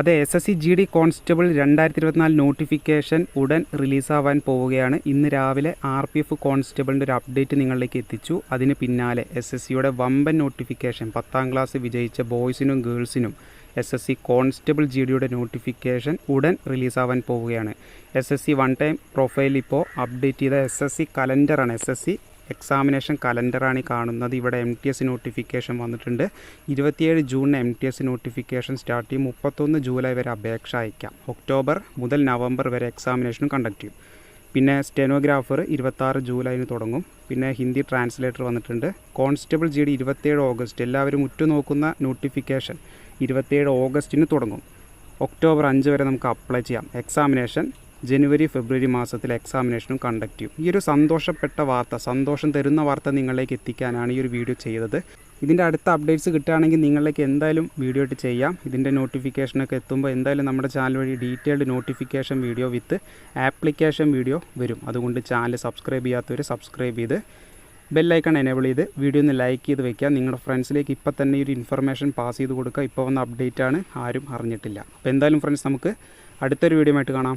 അതെ S S C G D constable രണ്ടായിരത്തി ഇരുപത്തിനാല് നോട്ടിഫിക്കേഷൻ ഉടൻ റിലീസാവാൻ പോവുകയാണ്. ഇന്ന് രാവിലെ ആർ പി എഫ് കോൺസ്റ്റബിളിന്റെ ഒരു അപ്ഡേറ്റ് നിങ്ങളിലേക്ക് എത്തിച്ചു. അതിന് പിന്നാലെ എസ് എസ് സിയുടെ വമ്പൻ നോട്ടിഫിക്കേഷൻ പത്താം ക്ലാസ് വിജയിച്ച ബോയ്സിനും ഗേൾസിനും S S C constable G ഡിയുടെ നോട്ടിഫിക്കേഷൻ ഉടൻ റിലീസാവാൻ പോവുകയാണ്. S S C one time profile ഇപ്പോൾ അപ്ഡേറ്റ് ചെയ്ത എസ് എസ് സി കലണ്ടറാണ് എസ് എസ് സി എക്സാമിനേഷൻ കലണ്ടറാണ് ഈ കാണുന്നത്. ഇവിടെ എം ടി എസ് നോട്ടിഫിക്കേഷൻ വന്നിട്ടുണ്ട്. ഇരുപത്തിയേഴ് ജൂണിന് M T S notification start ചെയ്യും. മുപ്പത്തൊന്ന് ജൂലൈ വരെ അപേക്ഷ അയക്കാം. ഒക്ടോബർ മുതൽ നവംബർ വരെ എക്സാമിനേഷനും കണ്ടക്ട് ചെയ്യും. പിന്നെ സ്റ്റെനോഗ്രാഫർ ഇരുപത്താറ് ജൂലൈന് തുടങ്ങും. പിന്നെ ഹിന്ദി ട്രാൻസ്ലേറ്റർ വന്നിട്ടുണ്ട്. കോൺസ്റ്റബിൾ ജി ഡി ഇരുപത്തേഴ് ഓഗസ്റ്റ്. എല്ലാവരും ഉറ്റുനോക്കുന്ന നോട്ടിഫിക്കേഷൻ ഇരുപത്തേഴ് ഓഗസ്റ്റിന് തുടങ്ങും. ഒക്ടോബർ അഞ്ച് വരെ നമുക്ക് അപ്ലൈ ചെയ്യാം. എക്സാമിനേഷൻ ജനുവരി ഫെബ്രുവരി മാസത്തിൽ എക്സാമിനേഷനും കണ്ടക്ട് ചെയ്യും. ഈ ഒരു സന്തോഷപ്പെട്ട വാർത്ത സന്തോഷം തരുന്ന വാർത്ത നിങ്ങളിലേക്ക് എത്തിക്കാനാണ് ഈ ഒരു വീഡിയോ ചെയ്തത്. ഇതിന്റെ അടുത്ത അപ്ഡേറ്റ്സ് കിട്ടുകയാണെങ്കിൽ നിങ്ങളിലേക്ക് എന്തായാലും വീഡിയോ ഇട്ട് ചെയ്യാം. ഇതിന്റെ നോട്ടിഫിക്കേഷനൊക്കെ എത്തുമ്പോൾ എന്തായാലും നമ്മുടെ ചാനൽ വഴി detailed notification video with application video വരും. അതുകൊണ്ട് ചാനൽ സബ്സ്ക്രൈബ് ചെയ്യാത്തവർ സബ്സ്ക്രൈബ് ചെയ്ത് ബെല്ലൈക്കൺ എനേബിൾ ചെയ്ത് വീഡിയോ ഒന്ന് ലൈക്ക് ചെയ്ത് വെക്കുക. നിങ്ങളുടെ ഫ്രണ്ട്സിലേക്ക് ഇപ്പോൾ തന്നെ ഒരു ഇൻഫർമേഷൻ പാസ് ചെയ്ത് കൊടുക്കുക. ഇപ്പോൾ വന്ന അപ്ഡേറ്റ് ആണ്. ആരും അറിഞ്ഞിട്ടില്ല. അപ്പോൾ എന്തായാലും ഫ്രണ്ട്സ് നമുക്ക് അടുത്തൊരു വീഡിയോ ആയിട്ട് കാണാം.